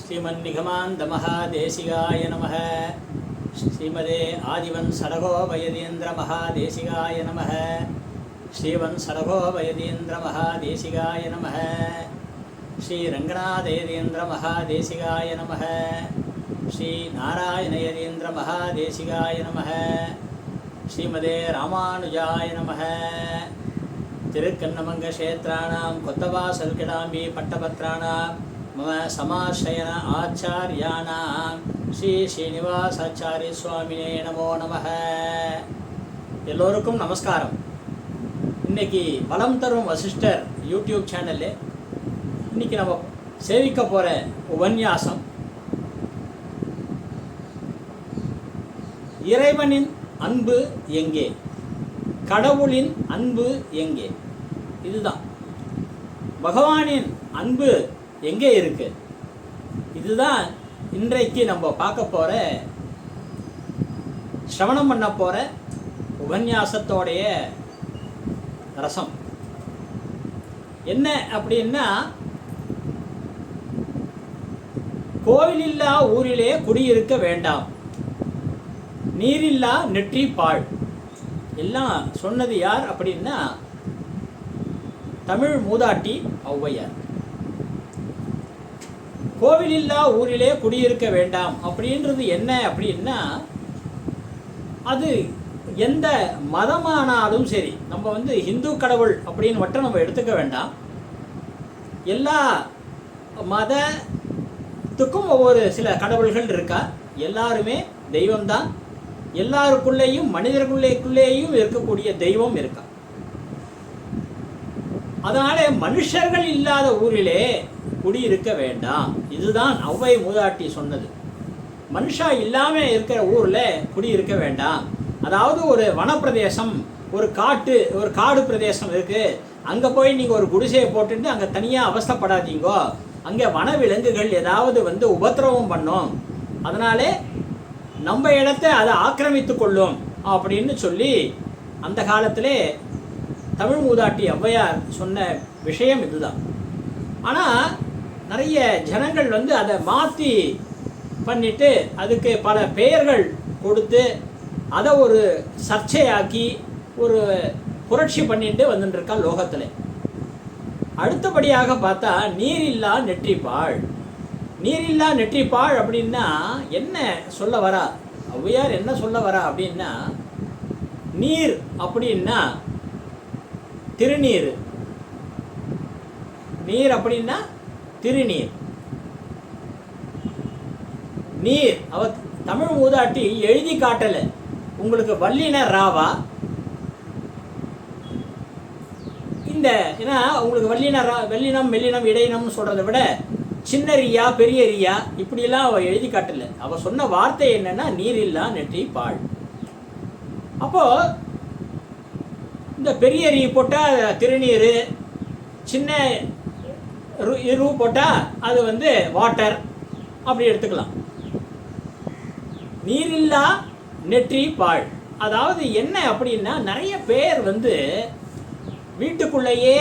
ஸ்ரீமன்னிகமாந்தமஹ தேசிகாய நம ஸ்ரீமதே ஆதிவன் சடகோ வயதீந்திர மகாதேசிகாய நம ஸ்ரீவன் சடகோ வயதீந்திர மகாதேசிகாய நம ஸ்ரீரங்கநாதயதீந்திர மகாதேசிகாய நம ஸ்ரீநாராயணயதீந்திர மகாதேசிகாய நம ஸ்ரீமதே ராமானுஜாய நம திருக்கண்ணமங்க கொத்தவாசல் கிடாம்பி பட்டபத்ராணாம் मम சமாசயன आचार्याणां ஸ்ரீ ஸ்ரீனிவாசாச்சாரிய சுவாமினே நமோ நம எல்லோருக்கும் நமஸ்காரம். இன்னைக்கு வளம் தரும் வசிஷ்டர் யூடியூப் சேனல்ல இன்னைக்கு நம்ம சேவிக்க போகிற உபன்யாசம் இறைவனின் அன்பு எங்கே? கடவுளின் அன்பு எங்கே? இதுதான். பகவானின் அன்பு எங்கே இருக்கு? இதுதான் இன்றைக்கு நம்ம பார்க்க போற சிரவணம் பண்ண போற உபன்யாசத்தோடைய ரசம். என்ன அப்படின்னா கோவிலில்லா ஊரிலே குடியிருக்க வேண்டாம். நீரில்லா நெற்றி பாழ். எல்லாம் சொன்னது யார் அப்படின்னா தமிழ் மூதாட்டி ஔவையார். கோவில் இல்லா ஊரிலே குடியிருக்க வேண்டாம். அப்படின்றது என்ன? அப்படின்னா அது எந்த மதமானாலும் சரி நம்ம வந்து இந்து கடவுள் அப்படின்னு மட்டும் நம்ம எடுத்துக்க வேண்டாம். எல்லா மதத்துக்கும் ஒவ்வொரு சில கடவுள்கள் இருக்கா? எல்லாருமே தெய்வம்தான். எல்லாருக்குள்ளேயும் மனிதர்களுக்குள்ளேயும் இருக்கக்கூடிய தெய்வம் இருக்கா? அதனால மனுஷர்கள் இல்லாத ஊரிலே குடியிருக்க வேண்டாம். இதுதான் ஔவை மூதாட்டி சொன்னது. மனுஷா இல்லாமல் இருக்கிற ஊரில் குடியிருக்க வேண்டாம். அதாவது ஒரு வனப்பிரதேசம் ஒரு காட்டு ஒரு காடு பிரதேசம் இருக்குது அங்கே போய் நீங்கள் ஒரு குடிசையை போட்டுட்டு அங்கே தனியாக அவஸ்தைப்படாதீங்கோ. அங்கே வனவிலங்குகள் ஏதாவது வந்து உபத்திரவம் பண்ணும். அதனாலே நம்ம இடத்தை அதை ஆக்கிரமித்து கொள்ளும் அப்படின்னு சொல்லி அந்த காலத்திலே தமிழ் மூதாட்டி ஔவையார் சொன்ன விஷயம் இதுதான். ஆனால் நிறைய ஜனங்கள் வந்து அதை மாற்றி பண்ணிட்டு அதுக்கு பல பெயர்கள் கொடுத்து அதை ஒரு சர்ச்சையாக்கி ஒரு புரட்சி பண்ணிட்டு வந்துட்டுருக்கா லோகத்தில். அடுத்தபடியாக பார்த்தா நீரில்லா நெற்றிப்பாள் நீரில்லா நெற்றிப்பாள் அப்படின்னா என்ன சொல்ல வரா? ஔவையார் என்ன சொல்ல வரா அப்படின்னா நீர் அப்படின்னா திருநீர். நீர் அப்படின்னா திருநீர். நீர் அவ தமிழ் மூதாட்டி எழுதி காட்டலை. உங்களுக்கு வல்லின ராவா. இந்த ஏன்னா உங்களுக்கு வள்ளின ரா வெள்ளினம் மெல்லினம் இடையினம்னு சொல்கிறத விட சின்ன ரியா பெரிய ரியா இப்படியெல்லாம் அவள் எழுதி காட்டலை. அவள் சொன்ன வார்த்தை என்னென்னா நீரில்லா நெற்றி பால் அப்போது இந்த பெரிய ரீ போட்டால் திருநீர் சின்ன ரூ இரு போட்டால் அது வந்து வாட்டர் அப்படி எடுத்துக்கலாம். நீரில்லா நெற்றி பாழ். அதாவது என்ன அப்படின்னா நிறைய பேர் வந்து வீட்டுக்குள்ளேயே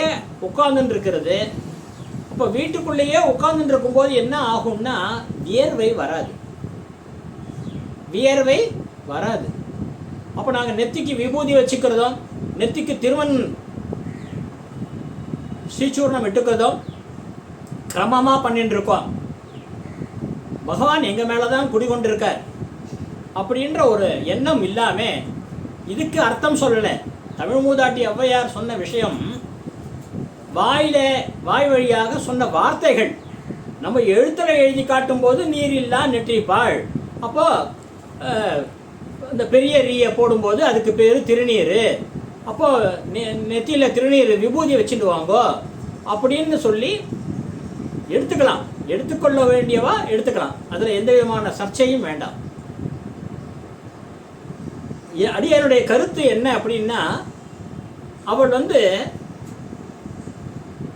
உட்கார்ந்துட்டு இருக்கிறது வீட்டுக்குள்ளேயே உட்கார்ந்துட்டு இருக்கும்போது என்ன ஆகும்னா வியர்வை வராது. வியர்வை வராது. அப்போ நாங்கள் நெத்திக்கு விபூதி வச்சுக்கிறதும் நெத்திக்கு திருவன் ஸ்ரீசூர்ணம் இட்டுக்கிறதும் கிரமமாக பண்ணிட்டு இருக்கோம். பகவான் எங்கள் மேலே தான் குடிகொண்டிருக்கார். அப்படின்ற ஒரு எண்ணம் இல்லாமல் இதுக்கு அர்த்தம் சொல்லலை. தமிழ் மூதாட்டி ஔவையார் சொன்ன விஷயம் வாயில வாய் வழியாக சொன்ன வார்த்தைகள். நம்ம எழுத்துல எழுதி காட்டும்போது நீர் இல்லா நெற்றிப்பாள் அப்போ இந்த பெரிய ரீயை போடும்போது அதுக்கு பேர் திருநீர். அப்போ நெ- நெத்தியில் திருநீர் விபூதி வச்சுட்டு வாங்கோ. அப்படின்னு சொல்லி எடுத்துக்கலாம். எடுத்துக்கொள்ள வேண்டியவா? எடுத்துக்கலாம். அதில் எந்த விதமான சர்ச்சையும் வேண்டாம். எ- அடியாருடைய கருத்து என்ன அப்படின்னா அவள் வந்து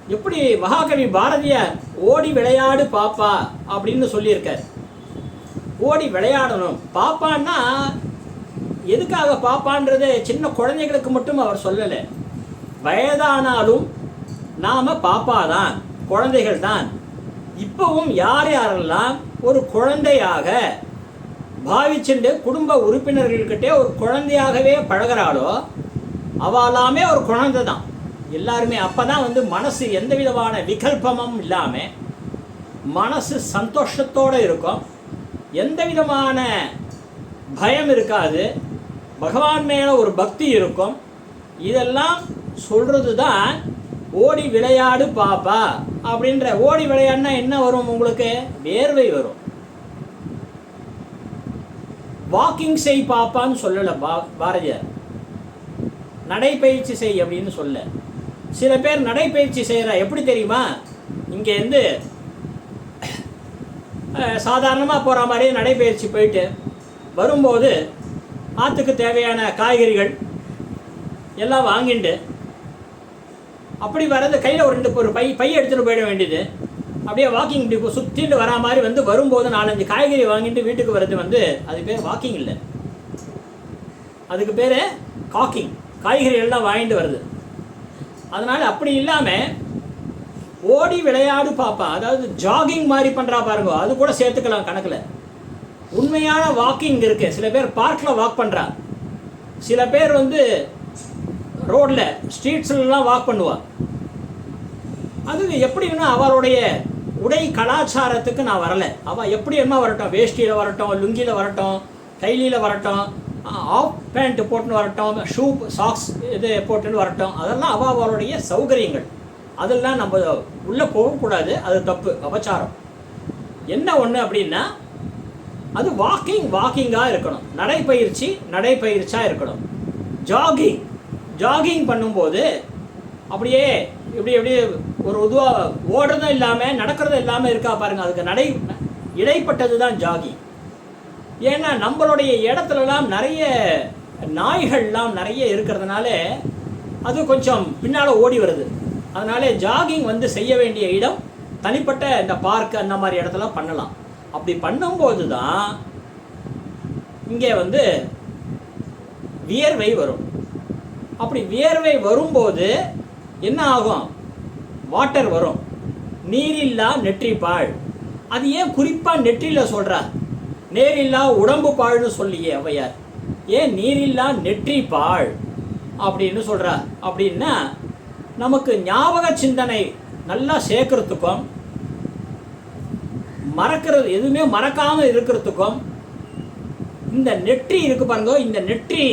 எப்படி மகாகவி பாரதியார் ஓடி விளையாடு பாப்பா அப்படின்னு சொல்லியிருக்கார். ஓடி விளையாடணும். பாப்பான்னா எதுக்காக பாப்பான்றது சின்ன குழந்தைகளுக்கு மட்டும் அவர் சொல்லலை. வயதானாலும் நாம பாப்பா தான் குழந்தைகள் தான் இப்பவும் யார் யாரெல்லாம் ஒரு குழந்தையாக பாவிச்சுண்டு குடும்ப உறுப்பினர்கள்கிட்டே ஒரு குழந்தையாகவே பழகுறாளோ அவளாமே ஒரு குழந்தை தான் எல்லாருமே அப்போ தான் வந்து மனசு எந்த விதமான விகல்பமும் இல்லாமல் மனசு சந்தோஷத்தோடு இருக்கும். எந்த விதமான பயம் இருக்காது. பகவான் மேலே ஒரு பக்தி இருக்கும். இதெல்லாம் சொல்கிறது தான் ஓடி விளையாடு பாப்பா. அப்படின்ற ஓடி விளையாடுனா என்ன வரும் உங்களுக்கு? வேர்வை வரும். வாக்கிங் செய் பாப்பான்னு சொல்லலை பா பாரதியார். நடைப்பயிற்சி செய் அப்படின்னு சொல்ல. சில பேர் நடைப்பயிற்சி செய்கிறா எப்படி தெரியுமா? இங்கேருந்து சாதாரணமாக போகிற மாதிரியே நடைப்பயிற்சி போயிட்டு வரும்போது ஆற்றுக்கு தேவையான காய்கறிகள் எல்லாம் வாங்கிட்டு அப்படி வரது கையில் ஒரு ரெண்டு ஒரு பை பையை எடுத்துகிட்டு போயிட வேண்டியது. அப்படியே வாக்கிங் இப்படி சுற்றிட்டு வரா மாதிரி வந்து வரும்போது நாலஞ்சு காய்கறி வாங்கிட்டு வீட்டுக்கு வர்றது வந்து அது பேர் வாக்கிங் இல்லை. அதுக்கு பேர் காக்கிங் காய்கறி எல்லாம் வாங்கிட்டு வருது அதனால் அப்படி இல்லாமல் ஓடி விளையாடு பாப்பா. அதாவது ஜாகிங் மாதிரி பண்ணுறா பாருங்க. அது கூட சேர்த்துக்கலாம் கணக்கில். உண்மையான வாக்கிங் இருக்குது சில பேர் பார்க்கில் வாக் பண்ணுறா சில பேர் வந்து ரோடில் ஸ்ட்ரீட்ஸ்லாம் வாக் பண்ணுவா அது எப்படின்னா அவளுடைய உடை கலாச்சாரத்துக்கு நான் வரலை. அவள் எப்படி என்ன வரட்டும். வேஷ்டியில் வரட்டும் லுங்கியில் வரட்டும் கைலியில் வரட்டும் ஆஃப் பேண்ட் போட்டுன்னு வரட்டும் ஷூ சாக்ஸ் இது போட்டுன்னு வரட்டும். அதெல்லாம் அவள் அவருடைய சௌகரியங்கள். அதெல்லாம் நம்ம உள்ளே போகக்கூடாது அது தப்பு அபச்சாரம். என்ன ஒன்று அப்படின்னா அது வாக்கிங் வாக்கிங்காக இருக்கணும். நடைப்பயிற்சி நடைப்பயிற்சியாக இருக்கணும். ஜாகிங் ஜாகிங் பண்ணும்போது அப்படியே இப்படி எப்படி ஒரு உதுவாக ஓடுறதும் இல்லாமல் நடக்கிறதும் இல்லாமல் இருக்கா பாருங்கள் அதுக்கு நடை இடைப்பட்டது தான் ஜாகிங் ஏன்னா நம்மளுடைய இடத்துலலாம் நிறைய நாய்கள்லாம் நிறைய இருக்கிறதுனால அது கொஞ்சம் பின்னால் ஓடி வருது. அதனால ஜாகிங் வந்து செய்ய வேண்டிய இடம் தனிப்பட்ட இந்த பார்க் அந்த மாதிரி இடத்துல பண்ணலாம். அப்படி பண்ணும்போது தான் இங்கே வந்து வியர்வை வரும். அப்படி வியர்வை வரும்போது என்ன ஆகும்? வாட்டர் வரும். நீரில்லா நெற்றி பாழ் அது ஏன் குறிப்பாக நெற்றியில் சொல்கிறா நேரில்லா உடம்பு பாழ்னு சொல்லியே அவையார் ஏன் நீரில்லா நெற்றி பாழ் அப்படின்னு சொல்கிறா அப்படின்னா நமக்கு ஞாபக சிந்தனை நல்லா சேர்க்கறதுக்கும் மறக்கிறது எதுவுமே மறக்காமல் இருக்கிறதுக்கும் இந்த நெற்றி இருக்கு பாருங்க இந்த நெற்றி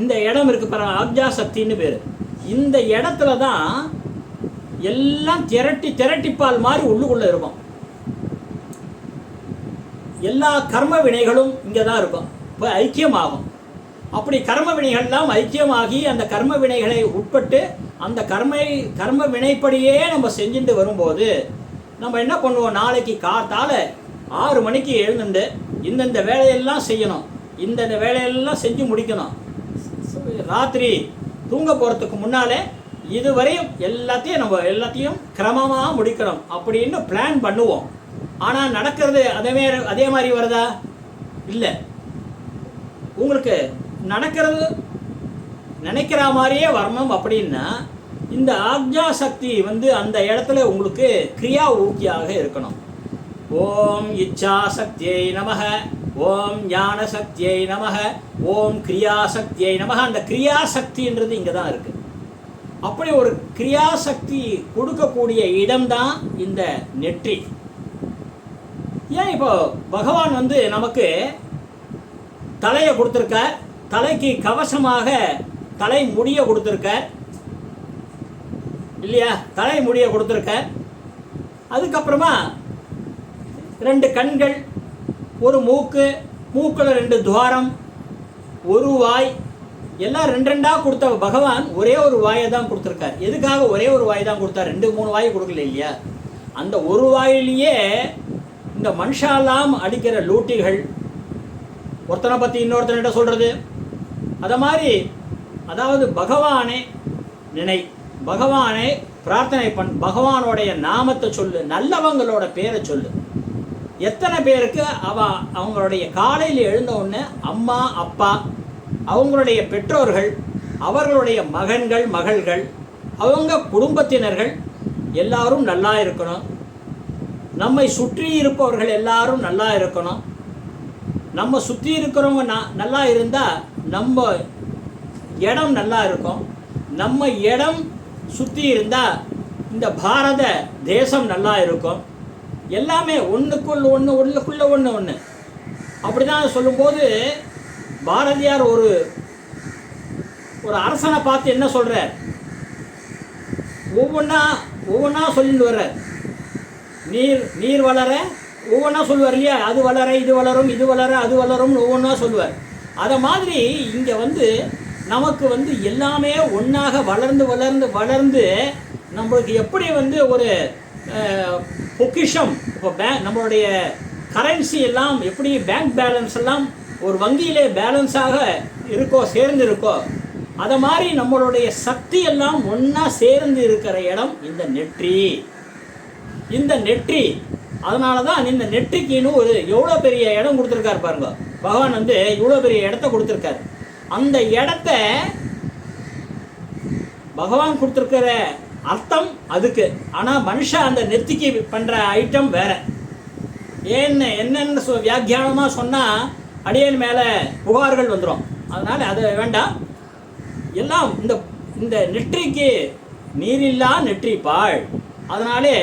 இந்த இடம் இருக்கு பாருங்க ஆப்ஜா சக்தின்னு பேர். இந்த இடத்துல தான் எல்லாம் திரட்டி திரட்டிப்பால் மாதிரி உள்ளுக்குள்ளே இருக்கும். எல்லா கர்ம வினைகளும் இங்கே தான் இருக்கும். இப்போ ஐக்கியமாகும். அப்படி கர்ம வினைகள்லாம் ஐக்கியமாகி அந்த கர்ம வினைகளை உட்பட்டு அந்த கர்மை கர்ம வினைப்படியே நம்ம செஞ்சுட்டு வரும்போது நம்ம என்ன பண்ணுவோம்? நாளைக்கு காத்தால் ஆறு மணிக்கு எழுந்துட்டு இந்தந்த வேலையெல்லாம் செய்யணும். இந்தந்த வேலையெல்லாம் செஞ்சு முடிக்கணும். ராத்திரி தூங்க போகிறதுக்கு முன்னாலே இதுவரையும் எல்லாத்தையும் நம்ம எல்லாத்தையும் கிரமமாக முடிக்கணும் அப்படின்னு பிளான் பண்ணுவோம். ஆனால் நடக்கிறது அதே மாதிரி அதே மாதிரி வருதா? இல்லை. உங்களுக்கு நடக்கிறது நினைக்கிற மாதிரியே வரணும் அப்படின்னா இந்த ஆக்ஞா சக்தி வந்து அந்த இடத்துல உங்களுக்கு கிரியா ஊக்கியாக இருக்கணும். ஓம் இச்சா சக்தியை நமக. ஓம் ஞான சக்தியை நமக ஓம் கிரியாசக்தியை நமக. அந்த கிரியாசக்தின்றது இங்கே தான் இருக்குது அப்படி ஒரு கிரியாசக்தி கொடுக்கக்கூடிய இடம்தான் இந்த நெற்றி. ஏன் இப்போ பகவான் வந்து நமக்கு தலையை கொடுத்துருக்கார் தலைக்கு கவசமாக தலை முடிய கொடுத்துருக்கார் இல்லையா? தலை முடிய கொடுத்துருக்கார். அதுக்கப்புறமா ரெண்டு கண்கள் ஒரு மூக்கு மூக்கில் ரெண்டு துவாரம் ஒரு வாய் எல்லாம் ரெண்டு ரெண்டாக கொடுத்த பகவான் ஒரே ஒரு வாயை தான் கொடுத்துருக்கார். எதுக்காக ஒரே ஒரு வாய் தான் கொடுத்தார்? ரெண்டு மூணு வாய் கொடுக்கல இல்லையா? அந்த ஒரு வாயிலேயே இந்த மனுஷாலாம் அடிக்கிற லூட்டிகள் ஒருத்தனை பற்றி இன்னொருத்தனிட்ட சொல்கிறது அதை மாதிரி அதாவது பகவானே நினை பகவானே பிரார்த்தனை பண் பகவானோடைய நாமத்தை சொல்லு நல்லவங்களோட பேரை சொல்லு. எத்தனை பேருக்கு அவ அவங்களுடைய காலையில் எழுந்த உடனே அம்மா அப்பா அவங்களுடைய பெற்றோர்கள் அவர்களுடைய மகன்கள் மகள்கள் அவங்க குடும்பத்தினர்கள் எல்லாரும் நல்லா இருக்கணும். நம்மை சுற்றி இருப்பவர்கள் எல்லாரும் நல்லா இருக்கணும். நம்ம சுற்றி இருக்கிறவங்க ந- நல்லா இருந்தால் நம்ம இடம் நல்லா இருக்கும். நம்ம இடம் சுற்றி இருந்தால் இந்த பாரத தேசம் நல்லா இருக்கும். எல்லாமே ஒன்றுக்குள்ள ஒன்று ஒன்றுக்குள்ளே ஒன்று ஒன்று அப்படி தான் சொல்லும்போது பாரதியார் ஒரு ஒரு அரசனை பார்த்து என்ன சொல்கிறார் ஒவ்வொன்றா ஒவ்வொன்றா சொல்லிட்டு வர்றார். நீர் நீர் வளர ஒவ்வொன்றா சொல்லுவார் இல்லையா? அது வளர இது வளரும் இது வளர அது வளரும்னு ஒவ்வொன்றா சொல்லுவார். அதை மாதிரி இங்கே வந்து நமக்கு வந்து எல்லாமே ஒன்றாக வளர்ந்து வளர்ந்து வளர்ந்து நம்மளுக்கு எப்படி வந்து ஒரு பொக்கிஷம். இப்போ பே நம்மளுடைய கரன்சி எல்லாம் எப்படி பேங்க் பேலன்ஸ் எல்லாம் ஒரு வங்கியிலே பேலன்ஸாக இருக்கோ சேர்ந்து இருக்கோ அதை மாதிரி நம்மளுடைய சக்தி எல்லாம் ஒன்றா சேர்ந்து இருக்கிற இடம் இந்த நெற்றி. இந்த நெற்றி. அதனால தான் இந்த நெற்றிக்கின்னு ஒரு எவ்வளோ பெரிய இடம் கொடுத்துருக்காரு பாருங்க. பகவான் வந்து இவ்வளோ பெரிய இடத்த கொடுத்துருக்காரு. அந்த இடத்த பகவான் கொடுத்துருக்கிற அர்த்தம் அதுக்கு. ஆனால் மனுஷன் அந்த நெத்திக்கு பண்ணுற ஐட்டம் வேற. ஏன்னு என்னென்னு சொ வியாக்கியானமாக சொன்னால் அடியன் மேலே புகார்கள் வந்துடும் அதனால் அது வேண்டாம். எல்லாம் இந்த இந்த நெற்றிக்கு நீரில்லா நெற்றி பாழ். அதனாலே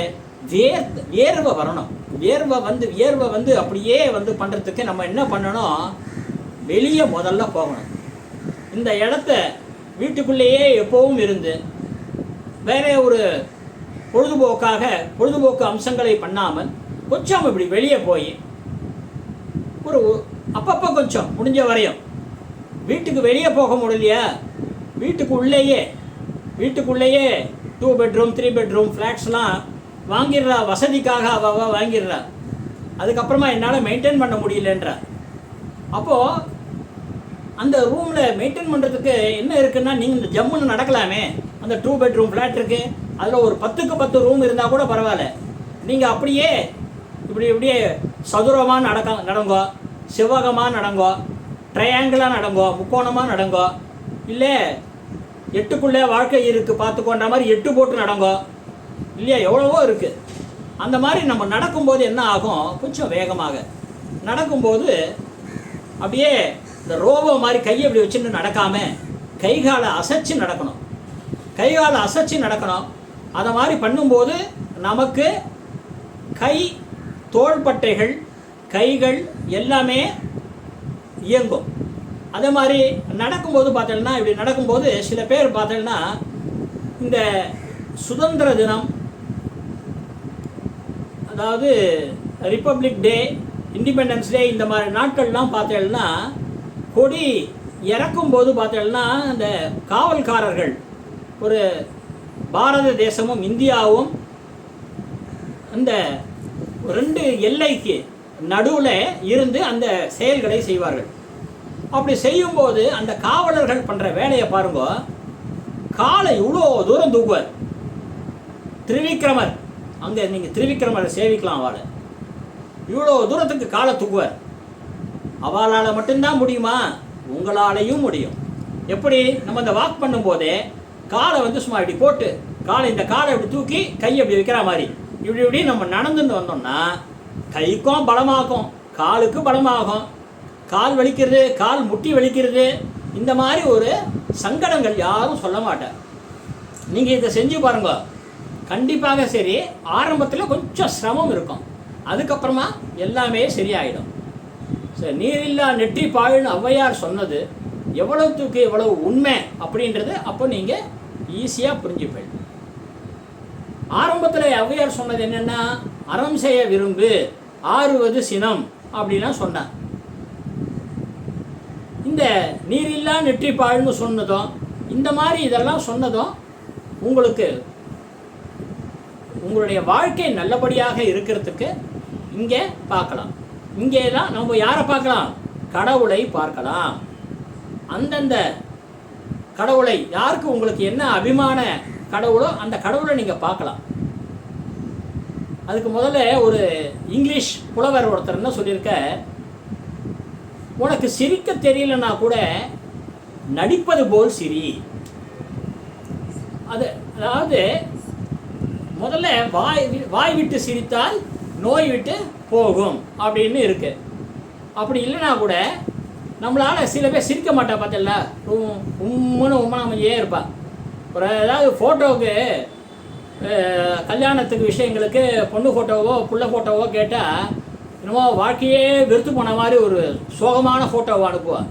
வேர் வேர்வை வரணும். வேர்வை வந்து வியர்வை வந்து அப்படியே வந்து பண்ணுறதுக்கு நம்ம என்ன பண்ணணும்? வெளியே முதல்ல போகணும். இந்த இடத்த வீட்டுக்குள்ளேயே எப்போவும் இருந்து வேற ஒரு பொழுதுபோக்காக பொழுதுபோக்கு அம்சங்களை பண்ணாமல் கொஞ்சம் இப்படி வெளியே போய் ஒரு அப்பப்போ கொஞ்சம் முடிஞ்ச வரையும். வீட்டுக்கு வெளியே போக முடியலையா. வீட்டுக்கு உள்ளேயே வீட்டுக்குள்ளேயே டூ பெட்ரூம் த்ரீ பெட்ரூம் ஃப்ளாட்ஸ்லாம் வாங்கிடுறா வசதிக்காக அவ வாங்கிடுறா. அதுக்கப்புறமா என்னால் மெயின்டைன் பண்ண முடியலன்றா. அப்போது அந்த ரூமில் மெயின்டைன் பண்ணுறதுக்கு என்ன இருக்குன்னா நீங்கள் இந்த ஜம்முன்னு நடக்கலாமே. அந்த டூ பெட்ரூம் ஃப்ளாட் இருக்குது அதில் ஒரு பத்துக்கு பத்து ரூம் இருந்தால் கூட பரவாயில்ல. நீங்கள் அப்படியே இப்படி இப்படியே சதுரமாக நடக்க நடங்கோ செவ்வகமாக நடங்கோ ட்ரையாங்கிளாக நடங்கோ முக்கோணமாக நடங்கோ இல்லை எட்டுக்குள்ளே வாழ்க்கை இருக்குது பார்த்துக்கோன்ற மாதிரி எட்டு போட்டு நடங்கோ இல்லையா? எவ்வளவோ இருக்குது அந்த மாதிரி நம்ம நடக்கும்போது என்ன ஆகும்? கொஞ்சம் வேகமாக. நடக்கும்போது அப்படியே இந்த ரோபோ மாதிரி கையை இப்படி வச்சுட்டு நடக்காமல் கை காலை அசைச்சு நடக்கணும். கைகால் அசைச்சு நடக்கணும். அதை மாதிரி பண்ணும்போது நமக்கு கை தோள்பட்டைகள் கைகள் எல்லாமே இயங்கும். அதே மாதிரி நடக்கும்போது பார்த்தோம்னா இப்படி நடக்கும்போது சில பேர் பார்த்தோன்னா இந்த சுதந்திர தினம் அதாவது ரிப்பப்ளிக் டே இண்டிபெண்டன்ஸ் டே இந்த மாதிரி நாட்கள்லாம் பார்த்தீங்கன்னா கொடி இறக்கும்போது பார்த்தீங்கன்னா அந்த காவல்காரர்கள் ஒரு பாரத தேசமும் இந்தியாவும் அந்த ரெண்டு எல்லைக்கு நடுவில் இருந்து அந்த செயல்களை செய்வார்கள். அப்படி செய்யும்போது அந்த காவலர்கள் பண்ணுற வேலையை பாருங்க. காலை இவ்வளோ தூரம் தூக்குவார். திருவிக்ரமர் அங்கே நீங்கள் திருவிக்ரமரை சேவிக்கலாம் அவளை இவ்வளோ தூரத்துக்கு காலை தூக்குவார். அவளால் மட்டும்தான் முடியுமா? உங்களாலையும் முடியும். எப்படி? நம்ம இந்த வாக் பண்ணும்போதே காலை வந்து சும்மா இப்படி போட்டு காலை இந்த காலை இப்படி தூக்கி கை இப்படி வைக்கிற மாதிரி. இப்படி இப்படி நம்ம நடந்துட்டு வந்தோம்னா கைக்கும் பலமாகும் காலுக்கு பலமாகும். கால் வலிக்கிறது கால் முட்டி வலிக்கிறது இந்த மாதிரி ஒரு சங்கடங்கள் யாரும் சொல்ல மாட்டேன். நீங்கள் இதை செஞ்சு பாருங்க. கண்டிப்பாக சரி ஆரம்பத்தில் கொஞ்சம் சிரமம் இருக்கும். அதுக்கப்புறமா எல்லாமே சரியாயிடும். சரி நீரில்லா நெற்றி பாழுன்னு ஔவையார் சொன்னது எவ்வளவுக்கு எவ்வளவு உண்மை அப்படின்றது அப்போ நீங்கள் ஈஸியாக புரிஞ்சுப்பீங்க ஆரம்பத்தில் ஔவையார் சொன்னது என்னென்னா அறம் செய்ய விரும்பு ஆறுவது சினம் அப்படிலாம் சொன்னார் இந்த நீரில்லா நெற்றிப்பாழ்னு சொன்னதும் இந்த மாதிரி இதெல்லாம் சொன்னதும் உங்களுக்கு உங்களுடைய வாழ்க்கை நல்லபடியாக இருக்கிறதுக்கு இங்கே பார்க்கலாம். இங்கே தான் நம்ம யாரை பார்க்கலாம்? கடவுளை பார்க்கலாம். அந்தந்த கடவுளை யாருக்கு உங்களுக்கு என்ன அபிமான கடவுளோ அந்த கடவுளை நீங்கள் பார்க்கலாம். அதுக்கு முதல்ல ஒரு இங்கிலீஷ் புலவர் ஒருத்தர் என்ன சொல்லியிருக்க உனக்கு சிரிக்க தெரியலன்னா கூட நடிப்பது போல் சிரி. அது அதாவது முதல்ல வாய் வாய் விட்டு சிரித்தால் நோய் விட்டு போகும் அப்படின்னு இருக்கு. அப்படி இல்லைனா கூட நம்மளால் சில பேர் சிரிக்க மாட்டா பார்த்தல உம்முன்னு உம்மா அமைஞ்சே இருப்பாள் ஒரு ஏதாவது ஃபோட்டோவுக்கு கல்யாணத்துக்கு விஷயங்களுக்கு பொண்ணு ஃபோட்டோவோ புள்ள ஃபோட்டோவோ கேட்டால் என்னமோ வாழ்க்கையே வெறுத்து போன மாதிரி ஒரு சோகமான ஃபோட்டோவை அனுப்புவாள்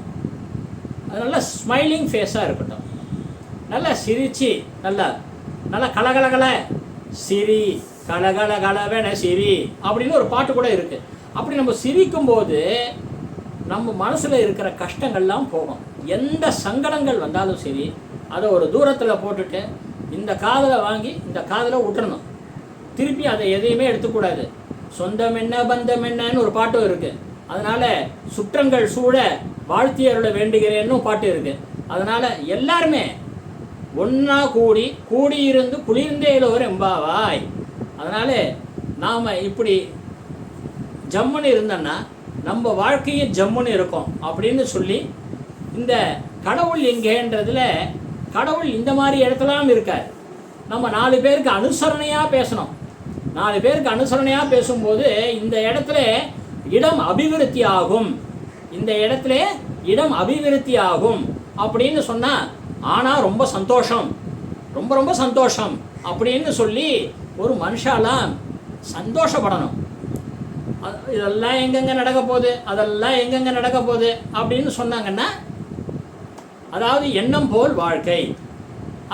அது நல்லா ஸ்மைலிங் ஃபேஸாக இருக்கட்டும். நல்லா சிரிச்சு நல்லா நல்லா கலகலகல சிரி கலகல கலவென சிரி அப்படின்னு ஒரு பாட்டு கூட இருக்குது அப்படி நம்ம சிரிக்கும்போது நம்ம மனசில் இருக்கிற கஷ்டங்கள்லாம் போகும். எந்த சங்கடங்கள் வந்தாலும் சரி அதை ஒரு தூரத்தில் போட்டுட்டு இந்த காதில் வாங்கி இந்த காதில் விட்டுறணும். திருப்பி அதை எதையுமே எடுத்துக்கூடாது. சொந்தம் என்ன பந்தம் என்னன்னு ஒரு பாட்டும் இருக்குது அதனால் சுற்றங்கள் சூழ வாழ்த்தியருள வேண்டுகிறேன்னு பாட்டு இருக்குது அதனால் எல்லாருமே ஒன்றா கூடி கூடியிருந்து குளிர்ந்தேலோர் எம்பாவாய். அதனால் நாம் இப்படி ஜம்முன்னு இருந்தோன்னா நம்ம வாழ்க்கையும் ஜம்முன்னு இருக்கும் அப்படின்னு சொல்லி இந்த கடவுள் எங்கேன்றதுல கடவுள் இந்த மாதிரி இடத்துலாம் இருக்கார். நம்ம நாலு பேருக்கு அனுசரணையாக பேசணும். நாலு பேருக்கு அனுசரணையாக பேசும்போது இந்த இடத்துல இடம் அபிவிருத்தி ஆகும் இந்த இடத்துல இடம் அபிவிருத்தி ஆகும் அப்படின்னு சொன்னால் ஆனால் ரொம்ப சந்தோஷம். ரொம்ப ரொம்ப சந்தோஷம் அப்படின்னு சொல்லி ஒரு மனுஷாலாம் சந்தோஷப்படணும். இதெல்லாம் எங்கெங்கே நடக்க போகுது? அதெல்லாம் எங்கெங்கே நடக்க போகுது? அப்படின்னு சொன்னாங்கன்னா அதாவது எண்ணம் போல் வாழ்க்கை.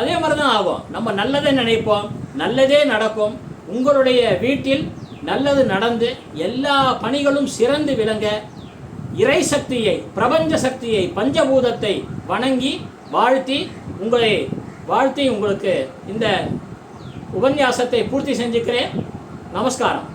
அதே மாதிரி தான் ஆகும். நம்ம நல்லதை நினைப்போம் நல்லதே நடக்கும். உங்களுடைய வீட்டில் நல்லது நடந்து எல்லா பணிகளும் சிறந்து விளங்க இறை சக்தியை பிரபஞ்ச சக்தியை பஞ்சபூதத்தை வணங்கி வாழ்த்தி உங்களை வாழ்த்தி உங்களுக்கு இந்த உபன்யாசத்தை பூர்த்தி செஞ்சுக்கிறேன். நமஸ்காரம்.